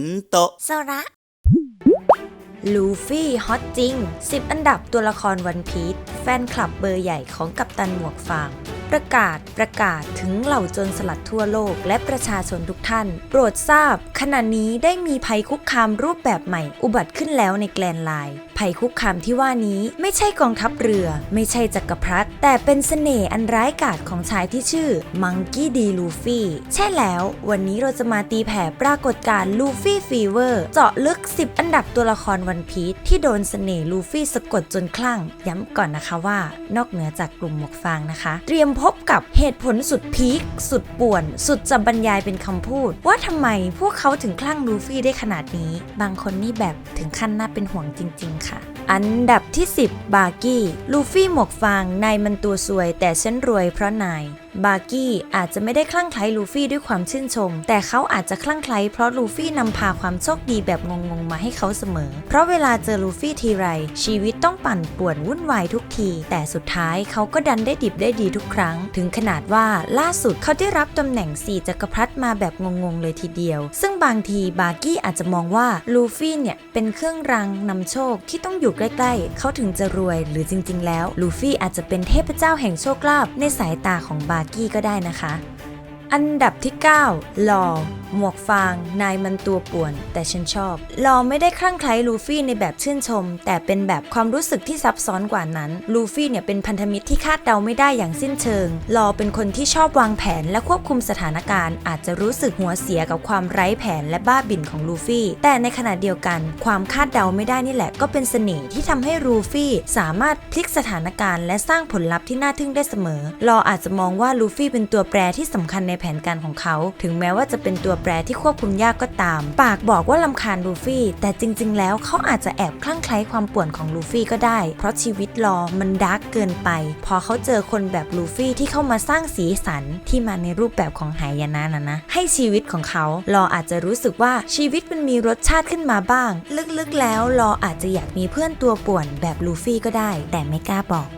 นโตะโซระลูฟี่ฮอตจริง 10 อันดับตัวละครวันพีชแฟนคลับเบอร์ใหญ่ของกัปตันหมวกฟาง ประกาศประกาศถึงเหล่าโจรสลัดทั่วโลกและประชาชนทุกท่าน โปรดทราบ ขณะนี้ได้มีภัยคุกคามรูปแบบใหม่ อุบัติขึ้นแล้วในแกลนไลน์ภัยคุกคามที่ว่านี้ไม่ใช่กองทัพเรือ ไม่ใช่จักรพรรดิแต่เป็นเสน่ห์อันร้ายกาจของชายที่ชื่อมังกี้ดีลูฟี่ใช่แล้ววันนี้เราจะมาตีแผ่ปรากฏการ์ลูฟี่ฟีเวอร์เจาะลึก 10 อันดับตัวละครวันพีชที่โดนเสน่ห์ลูฟี่สะกดจนคลั่ง ย้ำก่อนนะคะว่า นอกเหนือจากกลุ่มหมวกฟางนะคะ เตรียมพพบกับเหตุผลสุดพีคสุดป่วน สุดจะบรรยายเป็นคำพูด ว่าทำไมพวกเขาถึงคลั่งลูฟี่ได้ขนาดนี้ บางคนนี่แบบถึงขั้นน่าเป็นห่วงจริง ๆ ค่ะ อันดับที่ 10 บาร์กี้ ลูฟี่หมวกฟาง นายมันตัวสวย แต่ฉันรวยเพราะนาย บาร์กี้อาจจะไม่ได้คลั่งไคล้ลูฟี่ด้วยความชื่นชม แต่เขาอาจจะคลั่งไคล้เพราะลูฟี่นำพาความโชคดีแบบงงๆมาให้เขาเสมอ เพราะเวลาเจอลูฟี่ทีไร ชีวิตต้องปั่นป่วนวุ่นวายทุกที แต่สุดท้ายเขาก็ดันได้ดิบได้ดีทุกครั้ง ถึงขนาดว่าล่าสุดเขาได้รับตำแหน่งสี่จักรพรรดิมาแบบงงๆเลยทีเดียว ซึ่งบางทีบาร์กี้อาจจะมองว่าลูฟี่เนี่ยเป็นเครื่องรางนำโชคที่ต้องอยู่ใกล้ๆ เขาถึงจะรวยหรือจริง ๆ แล้วลูฟี่อาจจะเป็นเทพเจ้าแห่งโชคลาภในสายตาของบาากี้ก็ได้นะคะ อันดับที่9ลอ หมวกฟาง นายมันตัวป่วน แต่ฉันชอบลอไม่ได้คลั่งไคล้ลูฟี่ในแบบชื่นชม แต่เป็นแบบความรู้สึกที่ซับซ้อนกว่านั้นลูฟี่เนี่ยเป็นพันธมิตรที่คาดเดาไม่ได้อย่างสิ้นเชิงลอเป็นคนที่ชอบวางแผนและควบคุมสถานการณ์ อาจจะรู้สึกหัวเสียกับความไร้แผนและบ้าบิ่นของลูฟี่ แต่ในขณะเดียวกันความคาดเดาไม่ได้นี่แหละ ก็เป็นเสน่ห์ที่ทำให้ลูฟี่สามารถพลิกสถานการณ์และสร้างผลลัพธ์ที่น่าทึ่งได้เสมอลออาจจะมองว่าลูฟี่เป็นตัวแปรที่สำคัญในแผนการของเขา ถึงแม้ว่าจะเป็นตัวแปรที่ควบคุมยากก็ตาม ปากบอกว่าลำคาญลูฟี่ แต่จริง ๆ แล้วเขาอาจจะแอบคลั่งไคล้ความป่วนของลูฟี่ก็ได้ เพราะชีวิตลอมันดาร์กเกินไป พอเขาเจอคนแบบลูฟี่ที่เข้ามาสร้างสีสันที่มาในรูปแบบของหายนะนะนะ ให้ชีวิตของเขาลออาจจะรู้สึกว่าชีวิตมันมีรสชาติขึ้นมาบ้าง ลึกๆแล้วลออาจจะอยากมีเพื่อนตัวป่วนแบบลูฟี่ก็ได้ แต่ไม่กล้าบอก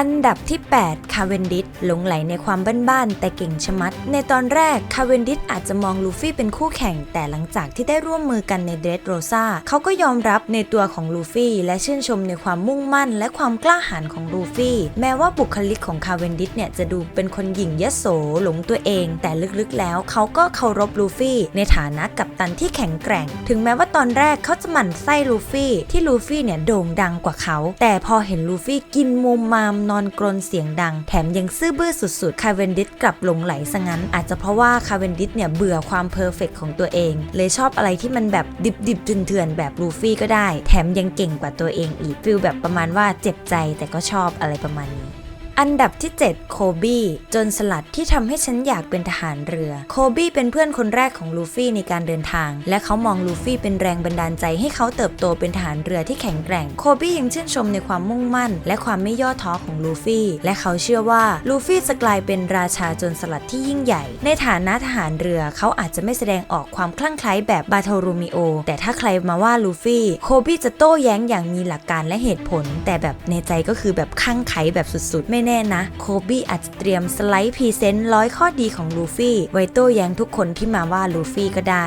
อันดับที่ 8 คาเวนดิสหลงไหลในความบ้านๆแต่เก่งชะมัด ในตอนแรกคาเวนดิสอาจจะมองลูฟี่เป็นคู่แข่ง แต่หลังจากที่ได้ร่วมมือกันในเดรสโรซาเขาก็ยอมรับในตัวของลูฟี่ และชื่นชมในความมุ่งมั่น และความกล้าหาญของลูฟี่ แม้ว่าบุคลิกของคาเวนดิสเนี่ยจะดูเป็นคนหยิ่งยโสหลงตัวเอง แต่ลึกๆแล้วเขาก็เคารพลูฟี่ ในฐานะกัปตันที่แข็งแกร่ง ถึงแม้ว่าตอนแรกเขาจะหมั่นไส้ลูฟี่ที่ลูฟี่เนี่ยโด่งดังกว่าเขา แต่พอเห็นลูฟี่กินมุมมามนอนกรนเสียงดัง แถมยังซื่อบื้อสุดๆ คาเวนดิสกลับหลงไหลซะงั้น อาจจะเพราะว่าคาเวนดิสเนี่ยเบื่อความเพอร์เฟกของตัวเอง เลยชอบอะไรที่มันแบบดิบๆเถื่อนๆแบบลูฟี่ก็ได้ แถมยังเก่งกว่าตัวเองอีกฟิลแบบประมาณว่าเจ็บใจแต่ก็ชอบอะไรประมาณนี้ อันดับที่ 7 โคบี้จนสลัดที่ทำให้ฉันอยากเป็นทหารเรือ โคบี้เป็นเพื่อนคนแรกของลูฟี่ในการเดินทาง และเขามองลูฟี่เป็นแรงบันดาลใจให้เขาเติบโตเป็นทหารเรือที่แข็งแกร่ง โคบี้ยังชื่นชมในความมุ่งมั่น และความไม่ย่อท้อของลูฟี่ และเขาเชื่อว่าลูฟี่จะกลายเป็นราชาจนสลัดที่ยิ่งใหญ่ ในฐานะทหารเรือเขาอาจจะไม่แสดงออกความคลั่งไคล้แบบบาโทรูมิโอ แต่ถ้าใครมาว่าลูฟี่ โคบี้จะโต้แย้งอย่างมีหลักการและเหตุผล แต่แบบในใจก็คือแบบข้างไขแบบสุดๆไม่แน่นะ โคบี้อาจจะเตรียมสไลด์พรีเซนต์ร้อยข้อดีของลูฟี่ไว้โต้แย้งทุกคนที่มาว่าลูฟี่ก็ได้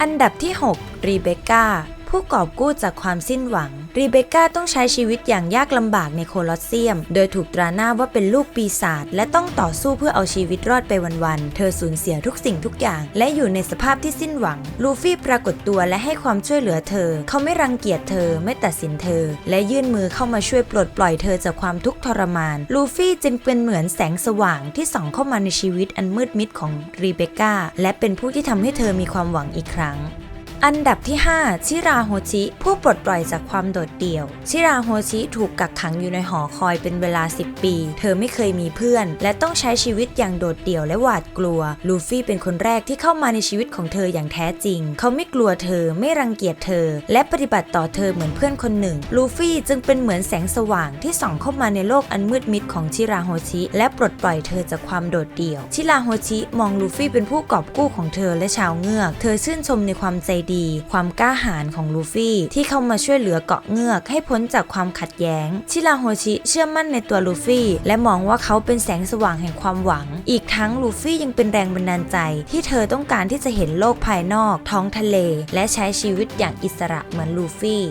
อันดับที่ 6 รีเบคก้า ผู้กอบกู้จากความสิ้นหวัง รีเบคก้าต้องใช้ชีวิตอย่างยากลำบากในโคลอสเซียม โดยถูกตราหน้าว่าเป็นลูกปีศาจและต้องต่อสู้เพื่อเอาชีวิตรอดไปวันๆ เธอสูญเสียทุกสิ่งทุกอย่าง และอยู่ในสภาพที่สิ้นหวัง ลูฟี่ปรากฏตัวและให้ความช่วยเหลือเธอ เขาไม่รังเกียจเธอไม่ตัดสินเธอ และยื่นมือเข้ามาช่วยปลดปล่อยเธอจากความทุกข์ทรมาน ลูฟี่จึงเป็นเหมือนแสงสว่างที่ส่องเข้ามาในชีวิตอันมืดมิดของรีเบคก้าและเป็นผู้ที่ทำให้เธอมีความหวังอีกครั้ง อันดับที่ 5 ชิราโฮชิ ผู้ปลดปล่อยจากความโดดเดี่ยว ชิราโฮชิถูกกักขังอยู่ในหอคอยเป็นเวลา 10 ปี เธอไม่เคยมีเพื่อน และต้องใช้ชีวิตอย่างโดดเดี่ยวและหวาดกลัว ลูฟี่เป็นคนแรกที่เข้ามาในชีวิตของเธออย่างแท้จริง เขาไม่กลัวเธอไม่รังเกียจเธอ และปฏิบัติต่อเธอเหมือนเพื่อนคนหนึ่ง ลูฟี่จึงเป็นเหมือนแสงสว่างที่ส่องเข้ามาในโลกอันมืดมิดของชิราโฮชิ และปลดปล่อยเธอจากความโดดเดี่ยว ชิราโฮชิมองลูฟี่เป็นผู้กอบกู้ของเธอและชาวเงือก เธอชื่นชมในความใจดีดี ความกล้าหาญของลูฟี่ที่เข้ามาช่วยเหลือเกาะเงือกให้พ้นจากความขัดแย้ง ชิราโฮชิเชื่อมั่นในตัวลูฟี่และมองว่าเขาเป็นแสงสว่างแห่งความหวัง อีกทั้งลูฟี่ยังเป็นแรงบันดาลใจ ที่เธอต้องการที่จะเห็นโลกภายนอก ท้องทะเล และใช้ชีวิตอย่างอิสระเหมือนลูฟี่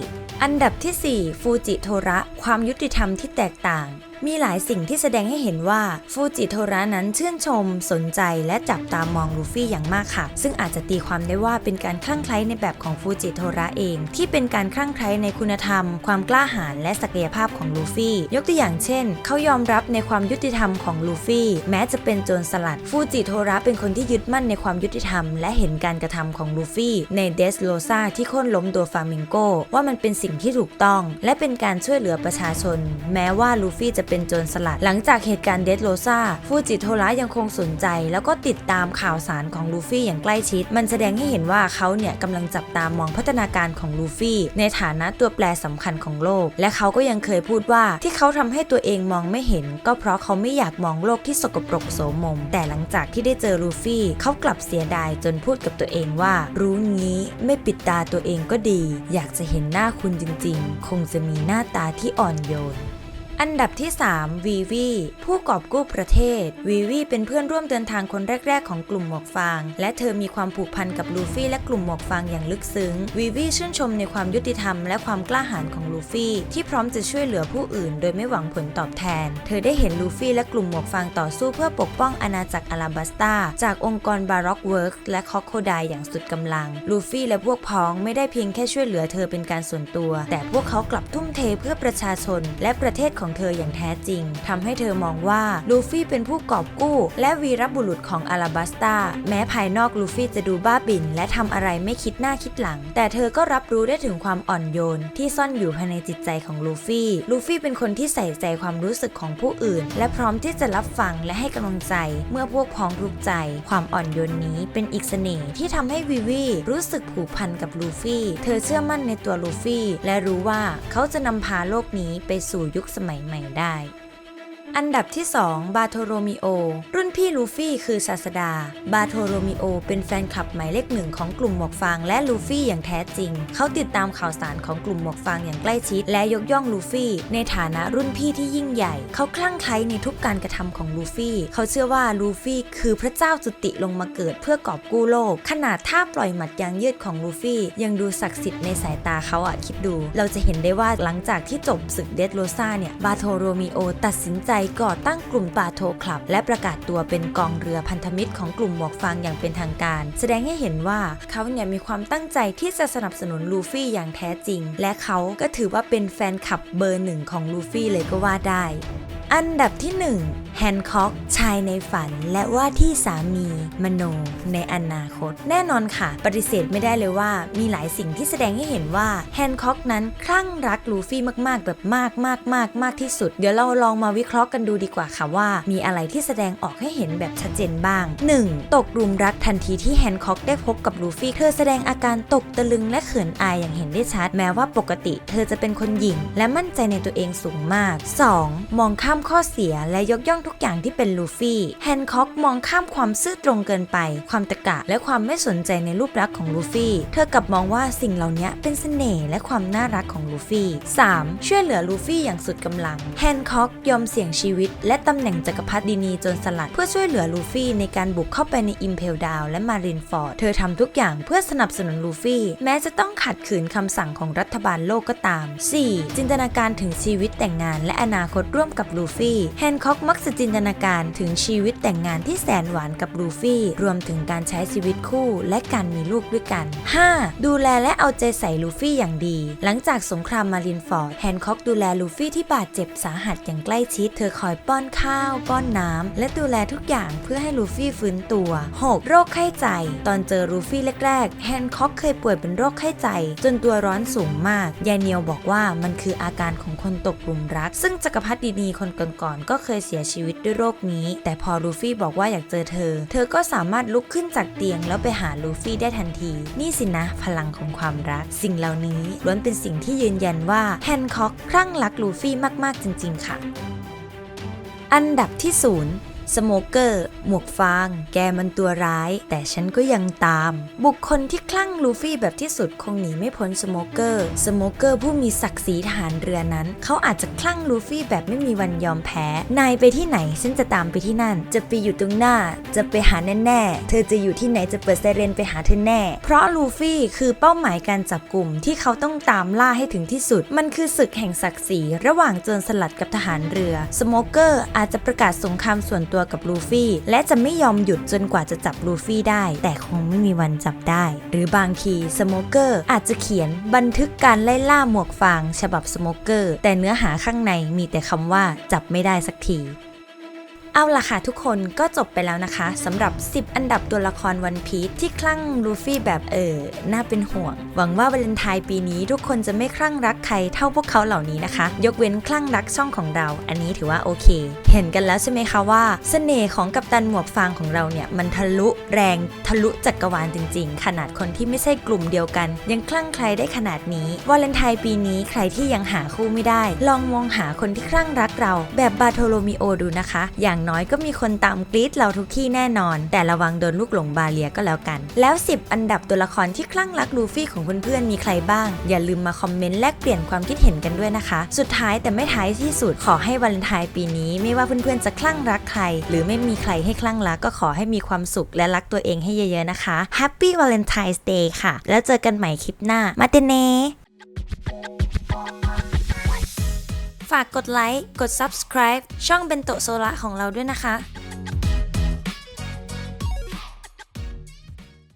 อันดับที่ 4 ฟูจิโทระ ความยุติธรรมที่แตกต่าง มีหลายสิ่งที่แสดงให้เห็นว่าฟูจิโทระนั้นชื่นชม สนใจและจับตามองลูฟี่อย่างมากค่ะ ซึ่งอาจจะตีความได้ว่าเป็นการคลั่งไคล้ในแบบของฟูจิโทระเอง ที่เป็นการคลั่งไคล้ในคุณธรรม ความกล้าหาญและศักยภาพของลูฟี่ ยกตัวอย่างเช่น เขายอมรับในความยุติธรรมของลูฟี่ แม้จะเป็นโจรสลัดฟูจิโทระเป็นคนที่ยึดมั่นในความยุติธรรม และเห็นการกระทำของลูฟี่ ในเดสโลซาที่โค่นล้มโดฟามิงโกว่ามันเป็นสิ่งที่ถูกต้อง และเป็นการช่วยเหลือประชาชน แม้ว่าลูฟี่จะเป็นโจรสลัด หลังจากเหตุการณ์เดสโลซาฟูจิโทระยังคงสนใจ แล้วก็ติดตามข่าวสารของลูฟี่อย่างใกล้ชิด มันแสดงให้เห็นว่าเขาเนี่ยกำลังจับตามองพัฒนาการของลูฟี่ ในฐานะตัวแปรสำคัญของโลก และเขาก็ยังเคยพูดว่าที่เขาทำให้ตัวเองมองไม่เห็น ก็เพราะเขาไม่อยากมองโลกที่สกปรกโสมม แต่หลังจากที่ได้เจอลูฟี่เขากลับเสียดายจนพูดกับตัวเองว่า รู้งี้ไม่ปิดตาตัวเองก็ดี อยากจะเห็นหน้าคุณจริงๆ คงจะมีหน้าตาที่อ่อนโยน อันดับที่ 3 วีวีผู้กอบกู้ประเทศ วีวีเป็นเพื่อนร่วมเดินทางคนแรก ๆ ของกลุ่มหมวกฟาง และเธอมีความผูกพันกับลูฟี่และกลุ่มหมวกฟางอย่างลึกซึ้ง วีวีชื่นชมในความยุติธรรมและความกล้าหาญของลูฟี่ที่พร้อมจะช่วยเหลือผู้อื่น โดยไม่หวังผลตอบแทน เธอได้เห็นลูฟี่และกลุ่มหมวกฟางต่อสู้เพื่อปกป้องอาณาจักรอาราบัสตาจากองค์กรบาร็อกเวิร์กและคอโคไดอย่างสุดกำลัง ลูฟี่และพวกพ้องไม่ได้เพียงแค่ช่วยเหลือเธอเป็นการส่วนตัว แต่พวกเขากลับทุ่มเทเพื่อประชาชน และประเทศของเธออย่างแท้จริงทำให้เธอมองว่าลูฟี่เป็นผู้กอบกู้ และวีรบุรุษของอาราบัสตาแม้ภายนอกลูฟี่จะดูบ้าบิ่น และทำอะไรไม่คิดหน้าคิดหลัง แต่เธอก็รับรู้ได้ถึงความอ่อนโยน ที่ซ่อนอยู่ภายในจิตใจของลูฟี่ ลูฟี่เป็นคนที่ใส่ใจความรู้สึกของผู้อื่น และพร้อมที่จะรับฟังและให้กำลังใจ เมื่อพวกพ้องทุกใจ ความอ่อนโยนนี้เป็นอีกเสน่ห์ที่ทำให้วิวีรู้สึกผูกพันกับลูฟี่ เธอเชื่อมั่นในตัวลูฟี่ และรู้ว่าเขาจะนำพาโลกนี้ไปสู่ยุคสมัยหม่ได้ อันดับที่ 2 บาโทโรมิโอ รุ่นพี่ลูฟี่คือศาสดา บาโทโรมิโอ เป็นแฟนคลับหมายเลขหนึ่งของกลุ่มหมวกฟางและลูฟี่อย่างแท้จริง เขาติดตามข่าวสารของกลุ่มหมวกฟางอย่างใกล้ชิด และยกย่องลูฟี่ในฐานะรุ่นพี่ที่ยิ่งใหญ่ เขาคลั่งไคล้ในทุกการกระทำของลูฟี่ เขาเชื่อว่าลูฟี่คือพระเจ้าจุติลงมาเกิดเพื่อกอบกู้โลก ขนาดท่าปล่อยหมัดยางยืดของลูฟี่ยังดูศักดิ์สิทธิ์ในสายตาเขาอะคิดดู เราจะเห็นได้ว่าหลังจากที่จบศึกเดดโรซาเนี่ยบาโทโรมิโอตัดสินใจก่อตั้งกลุ่มปาโทคลับ และประกาศตัวเป็นกองเรือพันธมิตรของกลุ่มหมวกฟางอย่างเป็นทางการ แสดงให้เห็นว่าเขาเนี่ยมีความตั้งใจที่จะสนับสนุนลูฟี่อย่างแท้จริง และเขาก็ถือว่าเป็นแฟนคลับเบอร์หนึ่งของลูฟี่เลยก็ว่าได้ อันดับที่1แฮนค็อกชายในฝัน และว่าที่สามีมโน ในอนาคต แน่นอนค่ะ ปฏิเสธไม่ได้เลยว่ามีหลายสิ่งที่แสดงให้เห็นว่าแฮนค็อกนั้นคลั่งรักลูฟี่มากๆ แบบมากมากมากมากที่สุด เดี๋ยวเราลองมาวิเคราะห์กันดูดีกว่าค่ะว่า มีอะไรที่แสดงออกให้เห็นแบบชัดเจนบ้าง 1. ตกหลุมรักทันทีที่แฮนค็อกได้พบกับลูฟี่เธอแสดงอาการตกตะลึงและเขินอายอย่างเห็นได้ชัดแม้ว่าปกติ เธอจะเป็นคนหญิง และมั่นใจในตัวเองสูงมาก 2. มองข้ามข้อเสียและยกย่องทุกอย่างที่เป็นลูฟี่แฮนค็อกมองข้ามความซื่อตรงเกินไป ความตะกะและความไม่สนใจในรูปลักษณ์ของลูฟี่ เธอกลับมองว่าสิ่งเหล่านี้เป็นเสน่ห์และความน่ารักของลูฟี่ 3. ช่วยเหลือลูฟี่อย่างสุดกำลังแฮนค็อกยอมเสี่ยงชีวิต และตำแหน่งจักรพรรดินีจนสลัด เพื่อช่วยเหลือลูฟี่ในการบุกเข้าไปในอิมเพลดาวและมารินฟอร์ด เธอทำทุกอย่างเพื่อสนับสนุนลูฟี่ แม้จะต้องขัดขืนคำสั่งของรัฐบาลโลกก็ตาม 4. จินตนาการถึงชีวิตแต่งงานและอนาคตร่วมกับลูฟี่แฮนค็อกมักจะจินตนาการถึงชีวิตแต่งงานที่แสนหวานกับลูฟี่ รวมถึงการใช้ชีวิตคู่และการมีลูกด้วยกัน 5. ดูแลและเอาใจใส่ลูฟี่อย่างดี หลังจากสงครามมารินฟอร์ดแฮนค็อกดูแลลูฟี่ที่บาดเจ็บสาหัสอย่างใกล้ชิด เธอคอยป้อนข้าว ป้อนน้ำและดูแลทุกอย่างเพื่อให้ลูฟี่ฟื้นตัว 6. โรคไข้ใจ ตอนเจอลูฟี่แรกๆแฮนค็อกเคยป่วยเป็นโรคไข้ใจ จนตัวร้อนสูงมาก ยายเนียวบอกว่ามันคืออาการของคนตกหลุมรัก ซึ่งจักรพรรดินีคนก่อนๆก็เคยเสียชีวิตด้วยโรคนี้ แต่พอลูฟี่บอกว่าอยากเจอเธอ เธอก็สามารถลุกขึ้นจากเตียงแล้วไปหาลูฟี่ได้ทันที นี่สินะ พลังของความรัก สิ่งเหล่านี้ล้วนเป็นสิ่งที่ยืนยันว่าแฮนค็อกคลั่งรักลูฟี่มากๆจริง ๆ ค่ะ อันดับที่ 0 สโมเกอร์ หมวกฟาง แกมันตัวร้าย แต่ฉันก็ยังตาม บุคคลที่คลั่งลูฟี่แบบที่สุดคงหนีไม่พ้นสโมเกอร์ สโมเกอร์ผู้มีศักดิ์ศรีทหารเรือนั้น เขาอาจจะคลั่งลูฟี่แบบไม่มีวันยอมแพ้ นายไปที่ไหน ฉันจะตามไปที่นั่น จะไปอยู่ตรงหน้า จะไปหาแน่ๆ เธอจะอยู่ที่ไหนจะเปิดไซเรนไปหาเธอแน่ เพราะลูฟี่คือเป้าหมายการจับกลุ่มที่เขาต้องตามล่าให้ถึงที่สุด มันคือศึกแห่งศักดิ์ศรีระหว่างโจรสลัดกับทหารเรือ สโมเกอร์อาจจะประกาศสงครามส่วนตัวกับลูฟี่ และจะไม่ยอมหยุดจนกว่าจะจับลูฟี่ได้ แต่คงไม่มีวันจับได้ หรือบางทีสโมเกอร์อาจจะเขียนบันทึกการไล่ล่าหมวกฟาง ฉบับสโมเกอร์แต่เนื้อหาข้างในมีแต่คำว่าจับไม่ได้สักที เอาล่ะค่ะทุกคนก็จบไปแล้วนะคะสำหรับ 10 อันดับตัวละครวันพี e ที่คลั่งลูฟี่แบบเออน่าเป็นห่วง หวังว่าวาเลนไทน์ปีนี้ทุกคนจะไม่คลั่งรักใครเท่าพวกเขาเหล่านี้นะคะ ยกเว้นคลั่งรักช่องของเรา อันนี้ถือว่าโอเค เห็นกันแล้วใช่ไหมคะว่าเสน่ห์ของกัปตันหมวกฟางของเราเนี่ยมันทะลุแรงทะลุจักรวาลจริง ๆ ขนาดคนที่ไม่ใช่กลุ่มเดียวกัน ยังคลั่งใครได้ขนาดนี้วาเลนไทน์ปีนี้ใครที่ยังหาคู่ไม่ได้ ลองมองหาคนที่คลั่งรักเรา แบบบาโทโลมิโอดูนะคะ อย่างอย่างน้อยก็มีคนตามกรีดเราทุกที่แน่นอน แต่ระวังโดนลูกหลงบาเลียก็แล้วกัน แล้ว 10 อันดับตัวละครที่คลั่งรักลูฟี่ของเพื่อนๆมีใครบ้าง อย่าลืมมาคอมเมนต์แลกเปลี่ยนความคิดเห็นกันด้วยนะคะ สุดท้ายแต่ไม่ท้ายที่สุดขอให้วาเลนไทน์ปีนี้ ไม่ว่าเพื่อนๆจะคลั่งรักใคร หรือไม่มีใครให้คลั่งรักก็ขอให้มีความสุขและรักตัวเองให้เยอะๆนะคะ Happy Valentine's Day ค่ะ แล้วเจอกันใหม่คลิปหน้ามาเตเน ฝากกดไลค์ กด subscribe ช่องเบนโตโซละของเราด้วยนะคะ